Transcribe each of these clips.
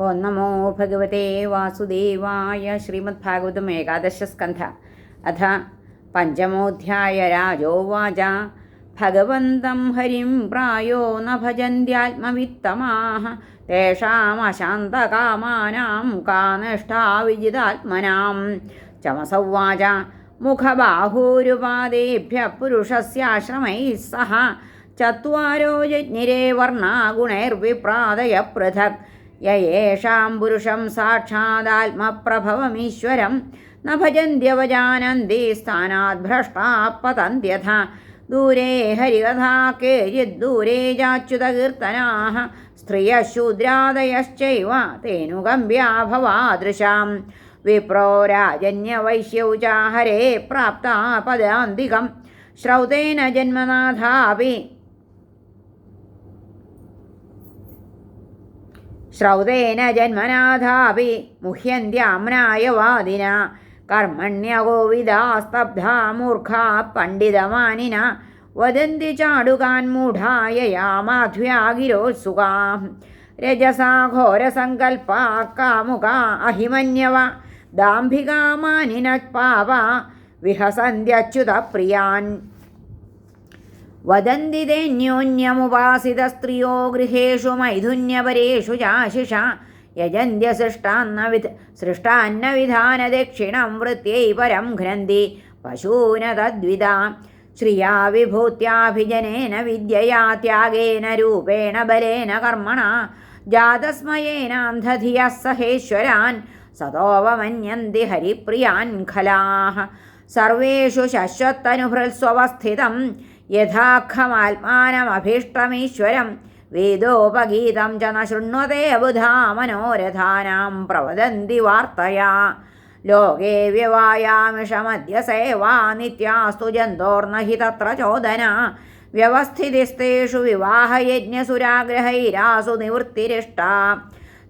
ഓം നമോ ഭഗവതേ വാസുദേവായ ശ്രീമദ് ഭാഗവതം ഏകാദശസ്കന്ധ അഥ പഞ്ചമോധ്യായ രാജോവാച. ഭഗവന്തം ഹരിം പ്രായോ ന ഭജന്ത്യാത്മവിത്തമാഹ. തേഷാമശാന്തകാമാനാം കാനിഷ്ഠാ ചമസൗവാച. മുഖബാഹൂരുപാദേഭ്യ പുരുഷസ്യാശ്രമൈ സഹ. ചത്വാരോ ജജ്ഞിരേ വർണാ ഗുണൈർവിപ്രാദയ പൃഥക് യേഷാം പുരുഷം സാക്ഷാദാത്മപ്രഭവമീശ്വരം ന സ്ഥാനാത് ഭ്രഷ്ടാ പതന്ത്യഥ. ദൂരേ ഹരികഥാ കേചിദ്ദൂരേ ചാച്യുതകീർത്തനാः സ്ത്രിയശൂദ്രാദയശ്ചൈവ തേനുഗമ്പ്യാ ഭവാദൃശാം. വിപ്രോ രാജന്യവൈശ്യൗ ചാഹരേ പ്രാപ്താ പദാന്തികം. ശ്രൗതേന ജന്മനാഥാപി ശ്രൗതേന ജന്മനാഥാപി മുഹ്യന്ത്യാമ്നായ വാദിന സ്തബ്ധാ മൂർഖാ പണ്ഡിതമാനിന. വദന്തി ചാടുകാൻ മൂഢായ മാധ്വ്യാഗിരോത്സുകാ രജസാ ഘോരസങ്കൽപ്പാ കാമുക അഹിമന്യവ. ദാംഭികാമാനിന പാവ വിഹസന്ധ്യച്യുത വിഹസന്ത്യച്യുതപ്രിയാൻ വദന്തി തേന്യോന്യമുപാസിതസ്ത്രിയോ ഗൃഹേഷു മൈഥുന്യപരേഷു ചാശിഷ. യജന്ത്യ സൃഷ്ടാന്ന വിധ സൃഷ്ടാന്ന വിധാനദക്ഷിണം വൃത്യൈ പരം ഘ്നന്തി പശൂന തദ്വിത ശ്രിയാ വിഭൂത്യാഭിജനേന വിദ്യയാ ത്യാഗേന രൂപേണ ബലേന കർമ്മണ. ജാതസ്മയേനാന്ധധിയ സഹേശ്വരാൻ സതോപമന്യന്തി ഹരിപ്രിയാൻ ഖലാः സർവേഷു ശശ്വത്തനുഭൃത്സ്വസ്ഥിതം യഥാഖമാത്മാനമഭീഷ്ടമീശ്വരം വേദോപഗീതം ച ന ശൃണ്വത്തെ ബുധാ മനോരഥാനാം പ്രവദന്തി വാർത്തയാ. ലോകേ വ്യവായാമിഷമദ്യ സേവാ നിത്യാസ്തു ജന്തോർനഹി തത്ര ചോദന. വ്യവസ്ഥിതിസ്തേഷു വിവാഹയജ്ഞസുരാഗ്രഹൈരാസു നിവൃത്തിരിഷ്ട.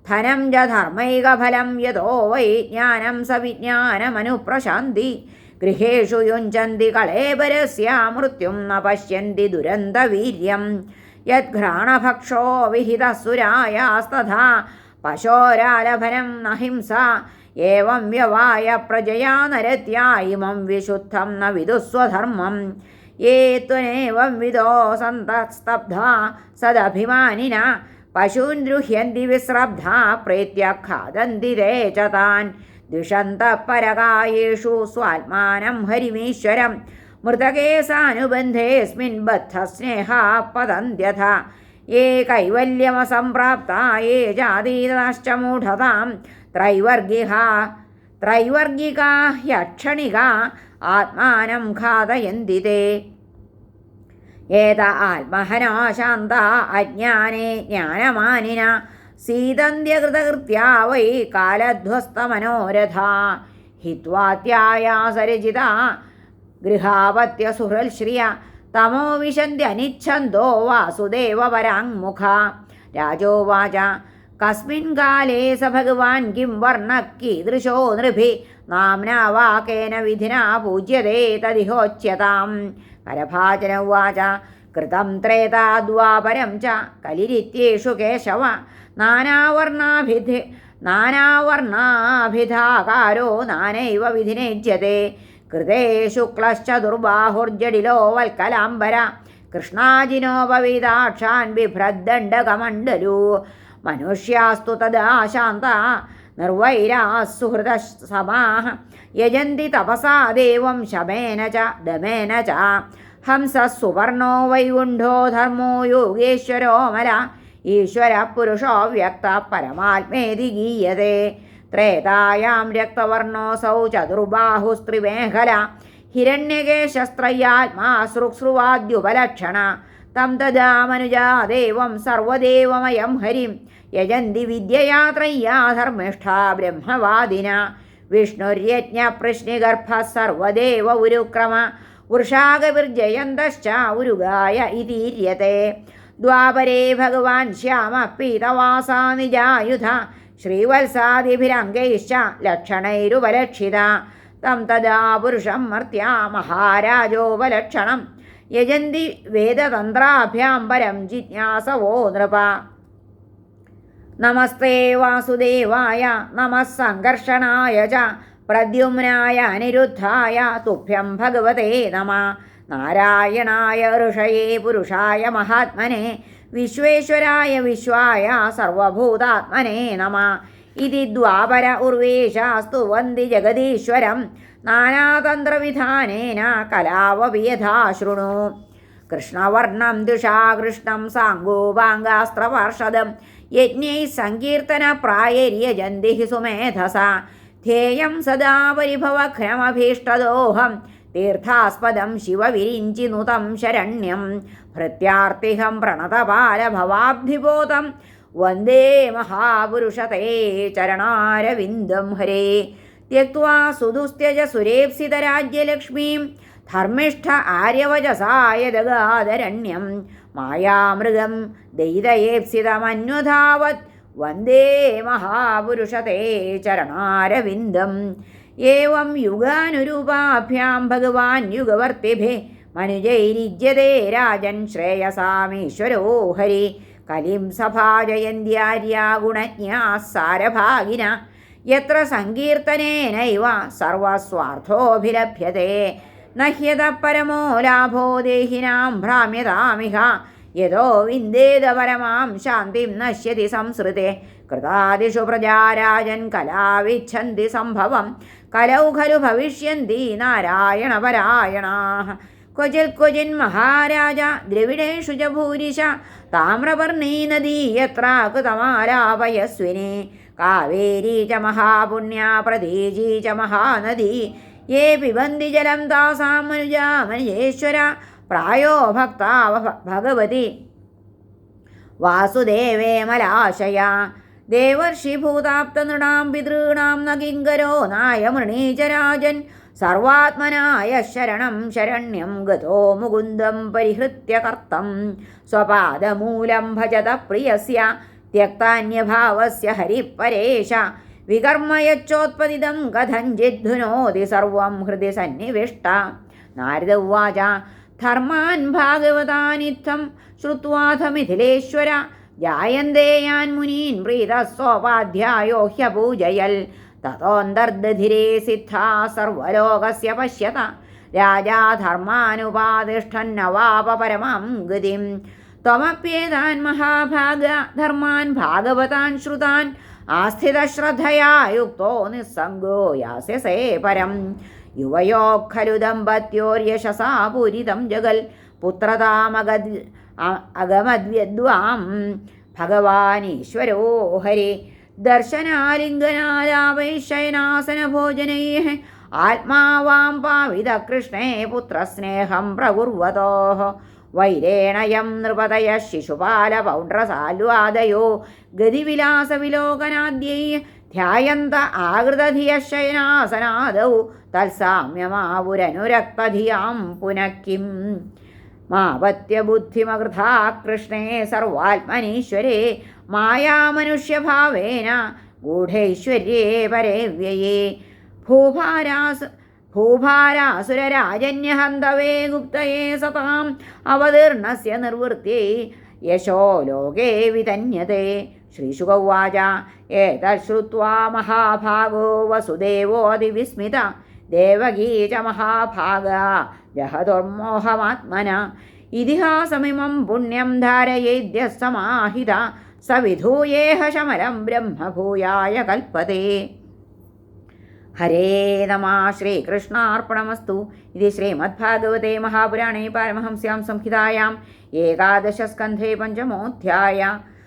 ധനം ച ധർമ്മൈകഫലം യതോ വൈ ജ്ഞാനം സ വിജ്ഞാനമനുപ്രശാന്തി ഗൃഹേഷു യുഞ്ചന്തി കളേബരസ്യ മൃത്യും ന പശ്യന്തി ദുരന്തവീര്യം. യദ്ഘ്രാണഭക്ഷോ വിഹിതസുരായാസ്തഥാ പശോരാലഭനം നഹിംസ ഹിംസ. ഏവം വ്യവായ പ്രജയാ നരത്യാ ഇമം വിശുദ്ധം ന വിദുസ്വധർമ്മം യേ ത്വനേവം വിദോ സന്തസ്തബ്ധാ സദഭിമാനിന. പശൂൻ ദ്രുഹ്യന്തി വിസ്രബ്ധ പ്രേത്യ ഖാദന്തി തേ ച ദ്വിഷന്തഃ പരകായേഷു സ്വാത്മാനം ഹരിമീശ്വരം. മൃതകേ സാനുബന്ധേസ്മിൻ ബദ്ധസ്നേഹാ പതന്ത്യഥ. കൈവല്യമസംപ്രാപ്താ യേ ജാതീതാശ്ച മൂഢതാം ത്രൈവർഗിക ത്രൈവർഗികാ യക്ഷണിക ആത്മാനം ഘാതയന്തി ഏത ആത്മഹനോ ശാന്ത അജ്ഞാനേ ജ്ഞാനമാനിന സീതന്ത്യകൃതകൃത്യാ വൈ കാലധ്വസ്തമനോരഥ. ഹിത്വാത്യായാസരചിത ഗൃഹാപത്യസുഹൃൽശ്രിയ തമോ വിശന്ത്യനിച്ഛന്തോ വാസുദേവപരാങ്മുഖ. രാജോവാച കസ്മിൻ കാലേ സ ഭഗവാൻ കിം വർണ കീദൃശോ നൃഭി നാംനാ വാക്കേന വിധിനാ പൂജ്യതേ തദിഹോച്യതാം കൃതം ത്രേതാദ്വാപരം ച കലിരിത്യേഷു കേശവ. നാനാവർണാഭിധി നാനാവർണാഭിധാകാരോ നാനൈവ വിധിനേജ്യത്തെ കൃതേ ശുക്ലശ്ച ദുർബാഹുർജടിലോ വൽക്കലാംബര കൃഷ്ണാജിനോപവിതാക്ഷാൻ ബിഭ്രദ്ദണ്ഡകമണ്ഡലു. മനുഷ്യാസ്തു തദാ ശാന്ത സമാ സമാഹ. യജന്തി തപസാ ദേവം ശമേന ച ദമേന ച. ഹംസ സുവർണോ വൈകുണ്ഠോ ധർമ്മോ യോഗേശ്വരോ മല. ഈശ്വര പുരുഷോ വ്യക്ത പരമാത്മേതി ഗീയത്തെ ത്രേതായാം രക്തവർണോസൗ ചതുർബാഹുസ്ത്രിമേഖല ഹിരണ്യകേശസ്ത്രയാത്മാ സൃക്സൃവാദ്യുപലക്ഷണ തം തജാമനുജാദേവം മനുജാ ദേവം സർവദേവമയം ഹരിം. യജന്തി വിദ്യയാത്രയ്യാ ധർമ്മിഷ്ഠാ ബ്രഹ്മവാദിന. വിഷ്ണുര്യജ്ഞപ്രശ്നിഗർഭ സർവദേവ ഉരുക്രമ. വൃഷാകവിർജയന്തശ്ച ഉരുഗായ ഇതീര്യത്തെ ദ്വാപരേ ഭഗവാൻ ശ്യാമ പീതവാസാ നിജായുധ ശ്രീവത്സാദിഭിരംഗൈശ്ച ലക്ഷണൈരുപലക്ഷിത തം തദാ പുരുഷം മർത്യാ മഹാരാജോപലക്ഷണം യജന്തി വേദതന്ത്രാഭ്യാം പരം ജിജ്ഞാസവോ നൃപ. നമസ്തേ വാസുദേവായ നമഃ സംഘർഷണായ ച പ്രദ്യുമ്നായ അനിരുദ്ധായ തുഭ്യം ഭഗവതേ നമ. നാരായണായ ഋഷയേ പുരുഷായ മഹാത്മനെ വിശ്വേശ്വരായ വിശ്വായ സർവഭൂതാത്മനെ നമ. ഇതി ദ്വാപര ഉർവേശാസ്തു വന്തി ജഗദീശ്വരം നാനാതന്ത്രവിധാനേന കലാവപി യഥാ ശൃണു. കൃഷ്ണവർണം ദിഷാ കൃഷ്ണം സാങ്കോപാംഗാസ്ത്രപാർഷദം യജ്ഞൈ സങ്കീർത്തന പ്രായര്യജന്തി സുമേധസ. ധ്യേയം സദാ പരിഭവഘ്നമഭീഷ്ടദോഹം തീർത്ഥാസ്പദം ശിവവിരിഞ്ചിനുതം ശരണ്യം ഭൃത്യാർത്തിഹം പ്രണതപാലഭവാബ്ധിബോധം വന്ദേ മഹാപുരുഷത്തെ ചരണാരവിന്ദം ഹരേ त्यक्त्वा सुदुस्त्यज सुरेप्सितराज्यलक्ष्मीं धर्मिष्ठ आर्यवचसायदगादरण्यं मायामृगं दयितयेप्सितमन्वधावत् വന്ദേ മഹാപുരുഷതേ ചരണാരവിന്ദം. ഏവം യുഗാനുരൂപാഭ്യാം ഭഗവാൻ യുഗവർത്തിഭേ. മനുജൈരിജ്യതേ രാജൻ ശ്രേയസാമീശ്വരോ ഹരി. കലിം സഭാജയന്ത്യാര്യാ ഗുണജ്ഞാ സാരഭാഗിന യത്ര സങ്കീർത്തനേനൈവ സർവസ്വാർത്ഥോഭിലഭ്യത. നഹ്യത പരമോ ലാഭോ ദേഹിനാം ഭ്രാമ്യതാമിഹ. യതോ വിന്ദേത പരമാം ശാന്തിം നശ്യതി സംസൃതേ. കൃതാദിഷു പ്രജാരാജൻ കലാവിച്ഛന്തി സംഭവം. കലൗ ഖലു ഭവിഷ്യന്തി നാരായണപരായണാ ക്വചിൽ ക്വചിൻ മഹാരാജ ദ്രവിഡേഷു ച ഭൂരിശ. താമ്രവർണീ നദീ യത്ര കൃതമാലാപയസ്വിനി കാവേരി ച മഹാപുണ്യ പ്രതീജീ ച മഹാനദീ. യേ പിബന്തി ജലം താസാം മനുജാ മനുജേശ്വര. പ്രായോ ഭക്താവ ഭഗവതി വാസുദേവേ മലാശയ ദേവർഷിഭൂതാപ്തനൃണാം പിതॄണാം ന കിങ്കരോ നായ മൃണീചരാജൻ സർവാത്മനായ ശരണം ശരണ്യം ഗതോ മുകുന്ദം പരിഹൃത്യ കർത്തം സ്വപാദമൂലം ഭജത പ്രിയസ്യ त्यक्तान्यभावस्य हरिपरेश विकर्मयच्चोत्पदितं कथञ्चिद्धुनोति सर्वं हृदि सन्निविष्ट नारद उवाच धर्मान् भागवतानित्थं श्रुत्वाथ मिथिलेश्वर जायन्ते यान्मुनीन् प्रीतः सोपाध्यायो ह्यपूजयल् ततोऽन्तर्दधिरे सिद्धा सर्वलोकस्य पश्यत राजा धर्मानुपातिष्ठन्नवाप परमां गतिम् त्वमप्येतान् महाभाग धर्मान् भागवतान् श्रुतान् आस्थितश्रद्धया युक्तो निस्सङ्गो यास्यसे परं യുവയോ ഖലു ദമ്പത്യോര്യശസാ പൂരിതം ജഗൽ പുത്രതാമഗ അഗമദ്വാം ഭഗവാനീശ്വരോ ഹരേ ദർശനാലിംഗനാലാവൈശയനാസനഭോജനൈ ആത്മാവാം പാവിത കൃഷ്ണേ പുത്രസ്നേഹം പ്രകുർവതോ. വൈരേണയം നൃപതയ ശിശുപാല പൗണ്ട്രസാൽവാദയോ ഗതിവിലാസവിലോകനാദ്യൈ ധ്യായന്ത ആകൃതധിയശയനാസനാദൗ തത്സാമ്യമാവുരനുരക്തധിയാം പുനഃക്കിം. മാപത്യബുദ്ധിമകൃഥാ കൃഷ്ണേ സർവാത്മനീശ്വരേ മായാമനുഷ്യഭാവേന ഗൂഢൈശ്വര്യേ പരേ വ്യയേ ഭൂഭാരാസ് ഭൂഭാരാസുരരാജന്യഹന്തവേ ഗുപ്തയേ സതാം അവതീർണസ്യ നിർവൃത്തി യശോ ലോകേ श्रीशुक उवाच एतच्छ्रुत्वा महाभागो वसुदेवोऽधिविस्मित देवगी च महाभागा जहदुर्मोहमात्मना। इतिहासमिमं पुण्यं धारयेद्यः समाहिता। स विधूयेह शमरं ब्रह्म भूयाय कल्पते। हरे नमः। श्रीकृष्णार्पणमस्तु। इति श्रीमद्भागवते महापुराणे पारमहंस्यां संहितायाम् एकादशस्कन्धे पंचमोध्याय